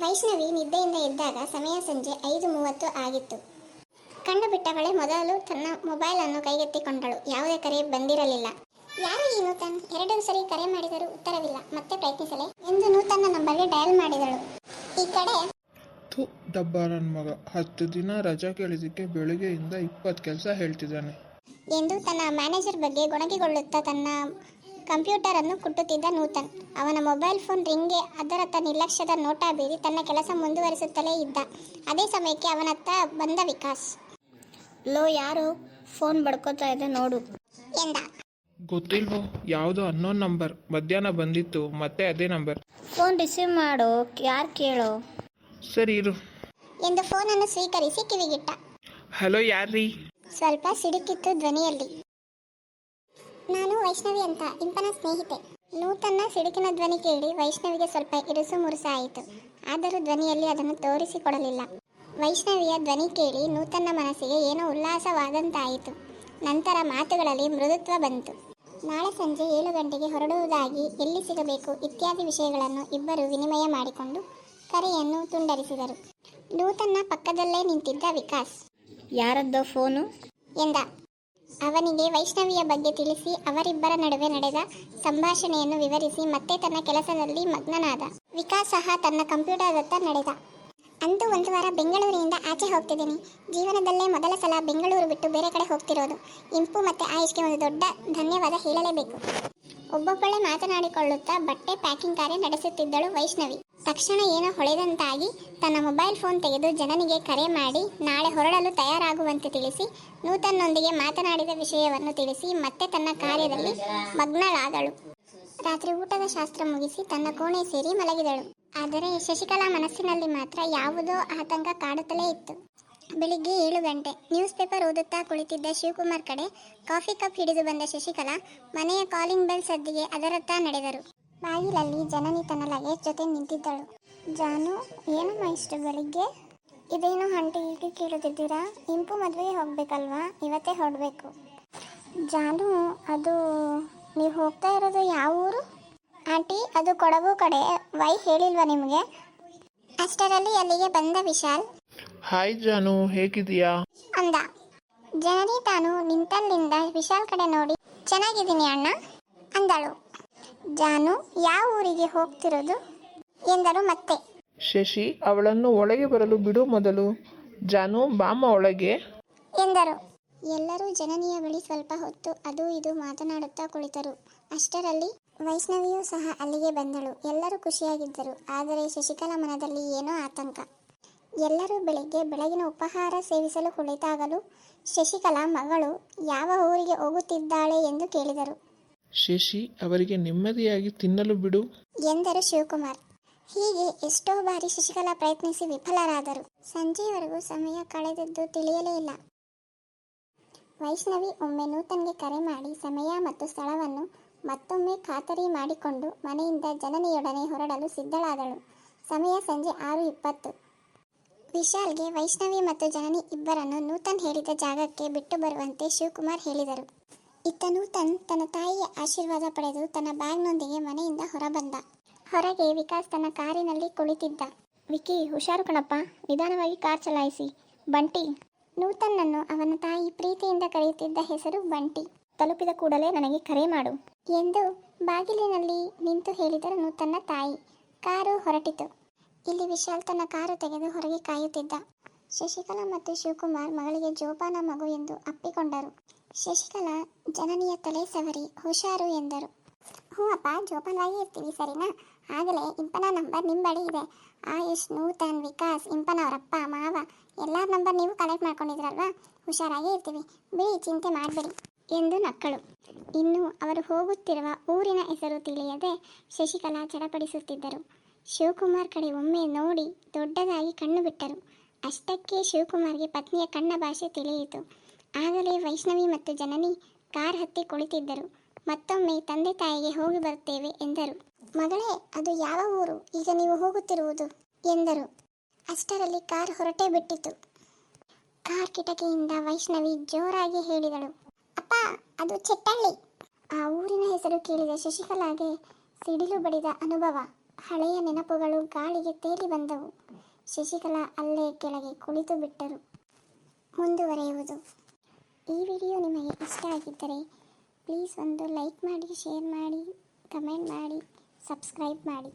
ವೈಷ್ಣವಿ ನಿದ್ದೆಯಿಂದ ಎದ್ದಾಗ ಸಮಯ ಸಂಜೆ ಐದು ಮೂವತ್ತು ಆಗಿತ್ತು. ಕಣ್ಣು ಬಿಟ್ಟವಳೆ ಮೊದಲು ತನ್ನ ಮೊಬೈಲ್ ಅನ್ನು ಕೈಗೆತ್ತಿಕೊಂಡಳು. ಯಾವುದೇ ಕರೆ ಬಂದಿರಲಿಲ್ಲ. ಯಾರು ಈ ನೂತನ್? ಎರಡು ಸರಿ ಕರೆ ಮಾಡಿದರೂ ಉತ್ತರವಿಲ್ಲ. ಮತ್ತೆ ಪ್ರಯತ್ನಿಸಲೇ? ಎಂದು ನೂತನ್ನ ನಂಬರ್ಗೆ ಡಯಲ್ ಮಾಡಿದಳು. ಈ ಕಡೆ ಥು ಡಬ್ಬ ನನ್ನ ಮಗ ಹತ್ತು ದಿನ ರಜಾ ಕೇಳಿದ್ದಕ್ಕೆ ಬೆಳಿಗ್ಗೆಯಿಂದ ಇಪ್ಪತ್ತು ಕೆಲಸ ಹೇಳ್ತಿದ್ದಾನೆ. ಎಂದು ತನ್ನ ಮ್ಯಾನೇಜರ್ ಬಗ್ಗೆ ಗೊಣಗಿಗೊಳ್ಳುತ್ತಾ ತನ್ನ ಕಂಪ್ಯೂಟರ್ ಅನ್ನು ಕುಟ್ಟುತ್ತಿದ್ದ ನೂತನ್. ಅವನ ಮೊಬೈಲ್ ಫೋನ್ ರಿಂಗ್ಗೆ ಅದರತ್ತ ನಿರ್ಲಕ್ಷ್ಯದ ನೋಟ ಬೀರಿ ತನ್ನ ಕೆಲಸ ಮುಂದುವರಿಸುತ್ತಲೇ ಇದ್ದ. ಅದೇ ಸಮಯಕ್ಕೆ ಅವನತ್ತ ಬಂದ ವಿಕಾಸ್. ಲೋ ಯಾರು? ಫೋನ್ ಬಡ್ಕೋತಾ ಇದೆ ನೋಡು. ಎಂದ. ಗೊತ್ತಿಲ್ವೋ ಯಾವುದೋ ಅನ್ನೋನ್ ನಂಬರ್. ಮಧ್ಯಾಹ್ನ ಬಂದಿತ್ತು ಮತ್ತೆ ಅದೇ ನಂಬರ್. ಫೋನ್ ರಿಸೀವ್ ಮಾಡು ಯಾರು ಕೇಳು? ಸರಿ ಇರು. ಎಂದು ಫೋನನ್ನು ಸ್ವೀಕರಿಸಿ ಕಿವಿಗಿಟ್ಟ. ಹಲೋ ಯಾರ್ರೀ? ಸ್ವಲ್ಪ ಸಿಡುಕಿತ್ತು ಧ್ವನಿಯಲ್ಲಿ. ನಾನು ವೈಷ್ಣವಿ ಅಂತ ಇಂಪನ ಸ್ನೇಹಿತೆ. ನೂತನ ಸಿಡುಕಿನ ಧ್ವನಿ ಕೇಳಿ ವೈಷ್ಣವಿಗೆ ಸ್ವಲ್ಪ ಇರುಸು ಮುರುಸಾಯಿತು ಆದರೂ ಧ್ವನಿಯಲ್ಲಿ ಅದನ್ನು ತೋರಿಸಿಕೊಡಲಿಲ್ಲ. ವೈಷ್ಣವಿಯ ಧ್ವನಿ ಕೇಳಿ ನೂತನ ಮನಸ್ಸಿಗೆ ಏನೋ ಉಲ್ಲಾಸವಾದಂತಾಯಿತು. ನಂತರ ಮಾತುಗಳಲ್ಲಿ ಮೃದುತ್ವ ಬಂತು. ನಾಳೆ ಸಂಜೆ ಏಳು ಗಂಟೆಗೆ ಹೊರಡುವುದಾಗಿ ಎಲ್ಲಿ ಸಿಗಬೇಕು ಇತ್ಯಾದಿ ವಿಷಯಗಳನ್ನು ಇಬ್ಬರು ವಿನಿಮಯ ಮಾಡಿಕೊಂಡು ಕರೆಯನ್ನು ತುಂಡರಿಸಿದರು. ನೂತನ ಪಕ್ಕದಲ್ಲೇ ನಿಂತಿದ್ದ ವಿಕಾಸ್. ಯಾರದ್ದೋ ಫೋನು? ಎಂದ. ಅವನಿಗೆ ವೈಷ್ಣವಿಯ ಬಗ್ಗೆ ತಿಳಿಸಿ, ಅವರಿಬ್ಬರ ನಡುವೆ ನಡೆದ ಸಂಭಾಷಣೆಯನ್ನು ವಿವರಿಸಿ ಮತ್ತೆ ತನ್ನ ಕೆಲಸದಲ್ಲಿ ಮಗ್ನನಾದ ವಿಕಾಸ್ ಸಹ ತನ್ನ ಕಂಪ್ಯೂಟರ್ದತ್ತ ನಡೆದ. ಅಂತೂ ಒಂದು ವಾರ ಬೆಂಗಳೂರಿನಿಂದ ಆಚೆ ಹೋಗ್ತಿದ್ದೀನಿ. ಜೀವನದಲ್ಲೇ ಮೊದಲ ಸಲ ಬೆಂಗಳೂರು ಬಿಟ್ಟು ಬೇರೆ ಕಡೆ ಹೋಗ್ತಿರೋದು. ಇಂಪು ಮತ್ತೆ ಆಯುಷ್ಗೆ ಒಂದು ದೊಡ್ಡ ಧನ್ಯವಾದ ಹೇಳಲೇಬೇಕು. ಒಬ್ಬೊಬ್ಬಳೆ ಮಾತನಾಡಿಕೊಳ್ಳುತ್ತಾ ಬಟ್ಟೆ ಪ್ಯಾಕಿಂಗ್ ಕಾರ್ಯ ನಡೆಸುತ್ತಿದ್ದಳು ವೈಷ್ಣವಿ. ತಕ್ಷಣ ಏನೋ ಹೊಳೆದಂತಾಗಿ ತನ್ನ ಮೊಬೈಲ್ ಫೋನ್ ತೆಗೆದು ಜನನಿಗೆ ಕರೆ ಮಾಡಿ, ನಾಳೆ ಹೊರಡಲು ತಯಾರಾಗುವಂತೆ ತಿಳಿಸಿ, ನೂತನ್ನೊಂದಿಗೆ ಮಾತನಾಡಿದ ವಿಷಯವನ್ನು ತಿಳಿಸಿ ಮತ್ತೆ ತನ್ನ ಕಾರ್ಯದಲ್ಲಿ ಮಗ್ನಳಾದಳು. ರಾತ್ರಿ ಊಟದ ಶಾಸ್ತ್ರ ಮುಗಿಸಿ ತನ್ನ ಕೋಣೆ ಸೇರಿ ಮಲಗಿದಳು. ಆದರೆ ಶಶಿಕಲಾ ಮನಸ್ಸಿನಲ್ಲಿ ಮಾತ್ರ ಯಾವುದೋ ಆತಂಕ ಕಾಡುತ್ತಲೇ ಇತ್ತು. ಬೆಳಿಗ್ಗೆ ಏಳು ಗಂಟೆ, ನ್ಯೂಸ್ ಪೇಪರ್ ಓದುತ್ತಾ ಕುಳಿತಿದ್ದ ಶಿವಕುಮಾರ್ ಕಡೆ ಕಾಫಿ ಕಪ್ ಹಿಡಿದು ಬಂದ ಶಶಿಕಲಾ ಮನೆಯ ಕಾಲಿಂಗ್ ಬೆಲ್ ಸದ್ದಿಗೆ ಅದರತ್ತ ನಡೆದರು. ಬಾಗಿಲಲ್ಲಿ ಜನನಿ ತನ್ನ ಲಗೇಜ್ ಜೊತೆ ನಿಂತಿದ್ದಳು. ಜಾನು ಏನಮ್ಮ ಇಷ್ಟು ಬೆಳಿಗ್ಗೆ? ಇದೇನು ಹಂಟಿ ಹೀಗೆ ಕೇಳುತ್ತಿದ್ದೀರಾ? ಇಂಪು ಮದುವೆಗೆ ಹೋಗ್ಬೇಕಲ್ವಾ? ಇವತ್ತೇ ಹೊರಡಬೇಕು. ಜಾನು ಅದು ನೀವು ಹೋಗ್ತಾ ಇರೋದು ಯಾವ ಊರು? ಆಂಟಿ ಅದು ಕೊಡಗು ಕಡೆ. ವೈ ಹೇಳಿಲ್ವಾ ನಿಮಗೆ? ಅಷ್ಟರಲ್ಲಿ ಅಲ್ಲಿಗೆ ಬಂದ ವಿಶಾಲ್. ಹಾಯ್ ಜಾನು ಹೇಗಿದೀಯಾ ಅಂದ. ಜನನಿ ತಾನು ನಿಂತಲ್ಲಿಂದ ವಿಶಾಲ್ ಕಡೆ ನೋಡಿ ಚೆನ್ನಾಗಿದ್ದೀನಿ ಅಣ್ಣ ಅಂದಳು. ಜಾನು ಯಾವ ಊರಿಗೆ ಹೋಗ್ತಿರೋದು? ಎಂದರು ಮತ್ತೆ. ಶಶಿ ಅವಳನ್ನು ಒಳಗೆ ಬರಲು ಬಿಡು ಮೊದಲು. ಜಾನು ಬಾಮ ಒಳಗೆ. ಎಂದರು. ಎಲ್ಲರೂ ಜನನಿಯ ಬಳಿ ಸ್ವಲ್ಪ ಹೊತ್ತು ಅದು ಇದು ಮಾತನಾಡುತ್ತಾ ಕುಳಿತರು. ಅಷ್ಟರಲ್ಲಿ ವೈಷ್ಣವಿಯೂ ಸಹ ಅಲ್ಲಿಗೆ ಬಂದಳು. ಎಲ್ಲರೂ ಖುಷಿಯಾಗಿದ್ದರು. ಆದರೆ ಶಶಿಕಲಾ ಮನದಲ್ಲಿ ಏನೋ ಆತಂಕ. ಎಲ್ಲರೂ ಬೆಳಿಗ್ಗೆ ಬೆಳಗಿನ ಉಪಹಾರ ಸೇವಿಸಲು ಕುಳಿತಾಗಲು ಶಶಿಕಲಾ ಮಗಳು ಯಾವ ಊರಿಗೆ ಹೋಗುತ್ತಿದ್ದಾಳೆ ಎಂದು ಕೇಳಿದರು. ಶಶಿ ಅವರಿಗೆ ನೆಮ್ಮದಿಯಾಗಿ ತಿನ್ನಲು ಬಿಡು. ಎಂದರು ಶಿವಕುಮಾರ್. ಹೀಗೆ ಎಷ್ಟೋ ಬಾರಿ ಶಶಿಕಲಾ ಪ್ರಯತ್ನಿಸಿ ವಿಫಲರಾದರು. ಸಂಜೆಯವರೆಗೂ ಸಮಯ ಕಳೆದದ್ದು ತಿಳಿಯಲೇ ಇಲ್ಲ. ವೈಷ್ಣವಿ ಒಮ್ಮೆ ನೂತನ್ಗೆ ಕರೆ ಮಾಡಿ ಸಮಯ ಮತ್ತು ಸ್ಥಳವನ್ನು ಮತ್ತೊಮ್ಮೆ ಖಾತರಿ ಮಾಡಿಕೊಂಡು ಮನೆಯಿಂದ ಜನನಿಯೊಡನೆ ಹೊರಡಲು ಸಿದ್ಧಳಾದಳು. ಸಮಯ ಸಂಜೆ ಆರು ಇಪ್ಪತ್ತು. ವಿಶಾಲ್ಗೆ ವೈಷ್ಣವಿ ಮತ್ತು ಜನನಿ ಇಬ್ಬರನ್ನು ನೂತನ್ ಹೇಳಿದ ಜಾಗಕ್ಕೆ ಬಿಟ್ಟು ಬರುವಂತೆ ಶಿವಕುಮಾರ್ ಹೇಳಿದರು. ಇತ್ತ ನೂತನ್ ತನ್ನ ತಾಯಿಯ ಆಶೀರ್ವಾದ ಪಡೆದು ತನ್ನ ಬ್ಯಾಗ್ನೊಂದಿಗೆ ಮನೆಯಿಂದ ಹೊರಬಂದ. ಹೊರಗೆ ವಿಕಾಸ್ ತನ್ನ ಕಾರಿನಲ್ಲಿ ಕುಳಿತಿದ್ದ. ವಿಕಿ, ಹುಷಾರು ಕಣಪ್ಪ. ನಿಧಾನವಾಗಿ ಕಾರ್ ಚಲಾಯಿಸಿ. ಬಂಟಿ. ನೂತನ್ನನ್ನು ಅವನ ತಾಯಿ ಪ್ರೀತಿಯಿಂದ ಕರೆಯುತ್ತಿದ್ದ ಹೆಸರು ಬಂಟಿ. ತಲುಪಿದ ಕೂಡಲೇ ನನಗೆ ಕರೆ ಮಾಡು. ಎಂದು ಬಾಗಿಲಿನಲ್ಲಿ ನಿಂತು ಹೇಳಿದರು ನೂತನ್ನ ತಾಯಿ. ಕಾರು ಹೊರಟಿತು. ಇಲ್ಲಿ ವಿಶಾಲ್ ತನ್ನ ಕಾರು ತೆಗೆದು ಹೊರಗೆ ಕಾಯುತ್ತಿದ್ದ. ಶಶಿಕಲಾ ಮತ್ತು ಶಿವಕುಮಾರ್ ಮಗಳಿಗೆ ಜೋಪಾನ ಮಗು ಎಂದು ಅಪ್ಪಿಕೊಂಡರು. ಶಶಿಕಲಾ ಜನನಿಯ ತಲೆ ಸವರಿ, ಹುಷಾರು ಎಂದರು. ಹ್ಞೂ ಅಪ್ಪ, ಜೋಪಾನವಾಗಿ ಇರ್ತೀವಿ ಸರಿನಾ? ಆಗಲೇ ಇಂಪನ ನಂಬರ್ ನಿಮ್ಮ ಬಳಿ ಇದೆ. ಆಯುಷ್, ನೂತನ್, ವಿಕಾಸ್, ಇಂಪನ ಅವರಪ್ಪ, ಮಾವ, ಎಲ್ಲ ನಂಬರ್ ನೀವು ಕಲೆಕ್ಟ್ ಮಾಡ್ಕೊಂಡಿದ್ರಲ್ವಾ? ಹುಷಾರಾಗಿ ಇರ್ತೀವಿ. ಬಿಡಿ, ಚಿಂತೆ ಮಾಡಬೇಡಿ ಎಂದು ನಕ್ಕಳು. ಇನ್ನು ಅವರು ಹೋಗುತ್ತಿರುವ ಊರಿನ ಹೆಸರು ತಿಳಿಯದೆ ಶಶಿಕಲಾ ಚಡಪಡಿಸುತ್ತಿದ್ದರು. ಶಿವಕುಮಾರ್ ಕಡೆ ಒಮ್ಮೆ ನೋಡಿ ದೊಡ್ಡದಾಗಿ ಕಣ್ಣು ಬಿಟ್ಟರು. ಅಷ್ಟಕ್ಕೆ ಶಿವಕುಮಾರ್ಗೆ ಪತ್ನಿಯ ಕಣ್ಣ ಭಾಷೆ ತಿಳಿಯಿತು. ಆಗಲೇ ವೈಷ್ಣವಿ ಮತ್ತು ಜನನಿ ಕಾರ್ ಹತ್ತಿ ಕುಳಿತಿದ್ದರು. ಮತ್ತೊಮ್ಮೆ ತಂದೆ ತಾಯಿಗೆ ಹೋಗಿ ಬರುತ್ತೇವೆ ಎಂದರು. ಮಗಳೇ, ಅದು ಯಾವ ಊರು? ಈಗ ನೀವು ಹೋಗುತ್ತಿರುವುದು? ಎಂದರು. ಅಷ್ಟರಲ್ಲಿ ಕಾರ್ ಹೊರಟೇ ಬಿಟ್ಟಿತು. ಕಾರ್ ಕಿಟಕಿಯಿಂದ ವೈಷ್ಣವಿ ಜೋರಾಗಿ ಹೇಳಿದಳು. ಅಪ್ಪ, ಅದು ಚೆಟ್ಟಳ್ಳಿ. ಆ ಊರಿನ ಹೆಸರು ಕೇಳಿದ ಶಶಿಕಲಾಗೆ ಸಿಡಿಲು ಬಡಿದ ಅನುಭವ. ಹಳೆಯ ನೆನಪುಗಳು ಗಾಳಿಗೆ ತೇಲಿ ಬಂದವು. ಶಶಿಕಲಾ ಅಲ್ಲೇ ಕೆಳಗೆ ಕುಳಿತು ಬಿಟ್ಟರು. ಮುಂದುವರೆಯುವುದು ಈ ವಿಡಿಯೋ ನಿಮಗೆ ಇಷ್ಟ ಆಗಿದ್ದರೆ ಪ್ಲೀಸ್ ಒಂದು ಲೈಕ್ ಮಾಡಿ ಶೇರ್ ಮಾಡಿ ಕಮೆಂಟ್ ಮಾಡಿ ಸಬ್ಸ್ಕ್ರೈಬ್ ಮಾಡಿ.